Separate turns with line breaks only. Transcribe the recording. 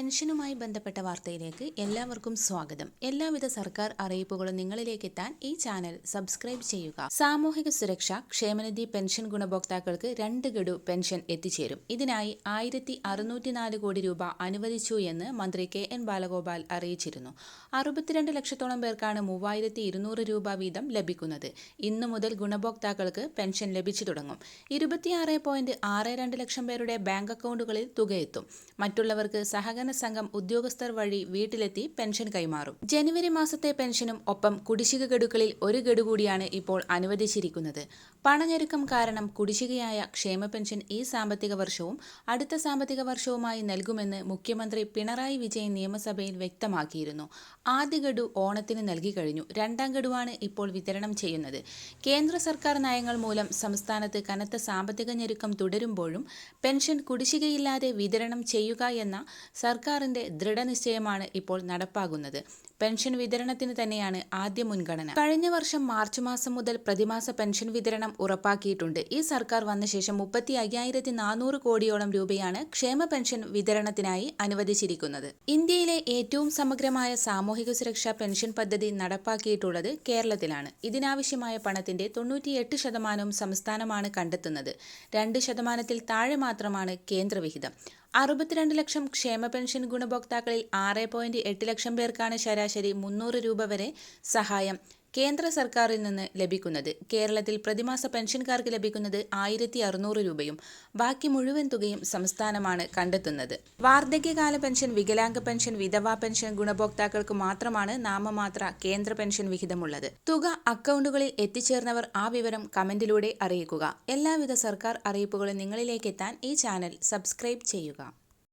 പെൻഷനുമായി ബന്ധപ്പെട്ട വാർത്തയിലേക്ക് എല്ലാവർക്കും സ്വാഗതം. എല്ലാവിധ സർക്കാർ അറിയിപ്പുകളും നിങ്ങളിലേക്ക് എത്താൻ ഈ ചാനൽ സബ്സ്ക്രൈബ് ചെയ്യുക. സാമൂഹിക സുരക്ഷ ക്ഷേമനിധി പെൻഷൻ ഗുണഭോക്താക്കൾക്ക് രണ്ട് ഗഡു പെൻഷൻ എത്തിച്ചേരും. ഇതിനായി ആയിരത്തി കോടി രൂപ അനുവദിച്ചു എന്ന് മന്ത്രി കെ എൻ ബാലഗോപാൽ അറിയിച്ചിരുന്നു. അറുപത്തിരണ്ട് ലക്ഷത്തോളം പേർക്കാണ് മൂവായിരത്തി രൂപ വീതം ലഭിക്കുന്നത്. ഇന്നു മുതൽ ഗുണഭോക്താക്കൾക്ക് പെൻഷൻ ലഭിച്ചു തുടങ്ങും. ഇരുപത്തിയാറ് ലക്ഷം പേരുടെ ബാങ്ക് അക്കൗണ്ടുകളിൽ തുകയെത്തും. മറ്റുള്ളവർക്ക് സഹകരണ സംഘം ഉദ്യോഗസ്ഥർ വഴി വീട്ടിലെത്തി പെൻഷൻ കൈമാറും. ജനുവരി മാസത്തെ പെൻഷനും ഒപ്പം കുടിശ്ശിക ഗഡുക്കളിൽ ഒരു ഗഡു കൂടിയാണ് ഇപ്പോൾ അനുവദിച്ചിരിക്കുന്നത്. പണഞ്ഞെരുക്കം കാരണം കുടിശ്ശികയായ ക്ഷേമ പെൻഷൻ ഈ സാമ്പത്തിക വർഷവും അടുത്ത സാമ്പത്തിക വർഷവുമായി നൽകുമെന്ന് മുഖ്യമന്ത്രി പിണറായി വിജയൻ നിയമസഭയിൽ വ്യക്തമാക്കിയിരുന്നു. ആദ്യ ഗഡു ഓണത്തിന് നൽകി കഴിഞ്ഞു. രണ്ടാം ഗഡുവാണ് ഇപ്പോൾ വിതരണം ചെയ്യുന്നത്. കേന്ദ്ര സർക്കാർ നയങ്ങൾ മൂലം സംസ്ഥാനത്ത് കനത്ത സാമ്പത്തിക ഞെരുക്കം തുടരുമ്പോഴും പെൻഷൻ കുടിശ്ശികയില്ലാതെ വിതരണം ചെയ്യുക എന്ന സർക്കാരിന്റെ ദൃഢനിശ്ചയമാണ് ഇപ്പോൾ നടപ്പാകുന്നത്. പെൻഷൻ വിതരണത്തിന് തന്നെയാണ് ആദ്യ മുൻഗണന. കഴിഞ്ഞ വർഷം മാർച്ച് മാസം മുതൽ പ്രതിമാസ പെൻഷൻ വിതരണം ഉറപ്പാക്കിയിട്ടുണ്ട്. ഈ സർക്കാർ വന്ന ശേഷം മുപ്പത്തി അയ്യായിരത്തി നാനൂറ് കോടിയോളം രൂപയാണ് ക്ഷേമ പെൻഷൻ വിതരണത്തിനായി അനുവദിച്ചിരിക്കുന്നത്. ഇന്ത്യയിലെ ഏറ്റവും സമഗ്രമായ സാമൂഹിക സുരക്ഷാ പെൻഷൻ പദ്ധതി നടപ്പാക്കിയിട്ടുള്ളത് കേരളത്തിലാണ്. ഇതിനാവശ്യമായ പണത്തിന്റെ തൊണ്ണൂറ്റിയെട്ട് ശതമാനവും സംസ്ഥാനമാണ് കണ്ടെത്തുന്നത്. രണ്ട് ശതമാനത്തിൽ താഴെ മാത്രമാണ് കേന്ദ്രവിഹിതം. അറുപത്തിരണ്ട് ലക്ഷം ക്ഷേമ പെൻഷൻ ഗുണഭോക്താക്കളിൽ ആറ് പോയിന്റ് എട്ട് ലക്ഷം പേർക്കാണ് ശരാശരി മുന്നൂറ് രൂപ വരെ സഹായം. കേന്ദ്ര സർക്കാരിൽ നിന്ന് ലഭിക്കുന്നത് കേരളത്തിൽ പ്രതിമാസ പെൻഷൻകാർക്ക് ലഭിക്കുന്നത് ആയിരത്തി അറുന്നൂറ് രൂപയും ബാക്കി മുഴുവൻ തുകയും സംസ്ഥാനമാണ് കണ്ടെത്തുന്നത്. വാർദ്ധക്യകാല പെൻഷൻ വികലാംഗ പെൻഷൻ വിധവാ പെൻഷൻ ഗുണഭോക്താക്കൾക്ക് മാത്രമാണ് നാമമാത്ര കേന്ദ്ര പെൻഷൻ വിഹിതമുള്ളത്. തുക അക്കൗണ്ടുകളിൽ എത്തിച്ചേർന്നവർ ആ വിവരം കമന്റിലൂടെ അറിയിക്കുക. എല്ലാവിധ സർക്കാർ അറിയിപ്പുകളും നിങ്ങളിലേക്ക് എത്താൻ ഈ ചാനൽ സബ്സ്ക്രൈബ് ചെയ്യുക.